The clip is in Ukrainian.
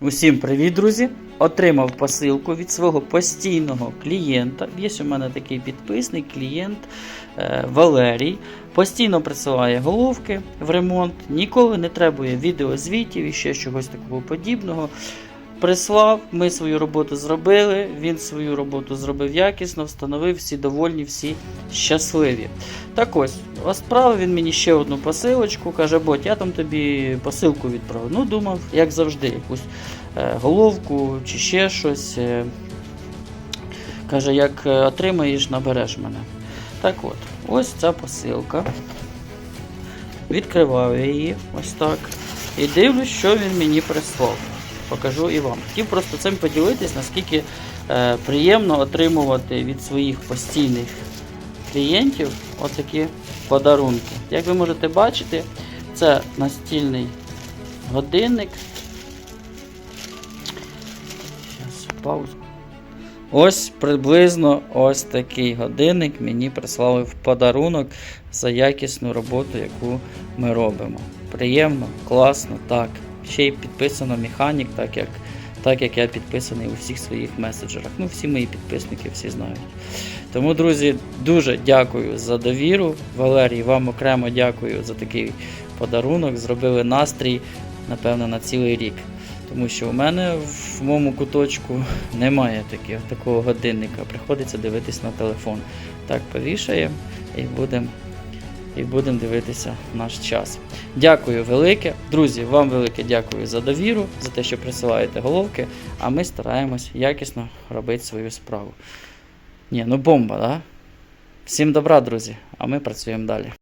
Усім привіт, друзі! Отримав посилку від свого постійного клієнта. Є у мене такий підписник, клієнт е, Валерій. Постійно присилає головки в ремонт, ніколи не требує відеозвітів і ще чогось такого подібного. Прислав, ми свою роботу зробили, він свою роботу зробив якісно, встановив, всі довольні, всі щасливі. Так ось, відправив він мені ще одну посилочку, каже, Боть, я там тобі посилку відправив. Ну, думав, як завжди, якусь е, головку чи ще щось. Е, каже, як е, отримаєш, набереш мене. Так от, ось ця посилка. Відкриваю її ось так. І дивлюсь, що він мені прислав. Покажу і вам. Хотів просто цим поділитись, наскільки е, приємно отримувати від своїх постійних клієнтів отакі подарунки. Як ви можете бачити, це настільний годинник. Зараз паузу. Ось приблизно ось такий годинник мені прислали в подарунок за якісну роботу, яку ми робимо. Приємно, класно, так. Ще й підписано механік, так як, так як я підписаний у всіх своїх меседжерах. Ну, всі мої підписники всі знають. Тому, друзі, дуже дякую за довіру. Валерій, вам окремо дякую за такий подарунок. Зробили настрій, напевно, на цілий рік. Тому що у мене в моєму куточку немає таких, такого годинника. Приходиться дивитись на телефон. Так, повішаємо і будемо і будемо дивитися наш час. Дякую велике. Друзі, вам велике дякую за довіру, за те, що присилаєте головки, а ми стараємось якісно робити свою справу. Ні, ну бомба, да? Всім добра, друзі, а ми працюємо далі.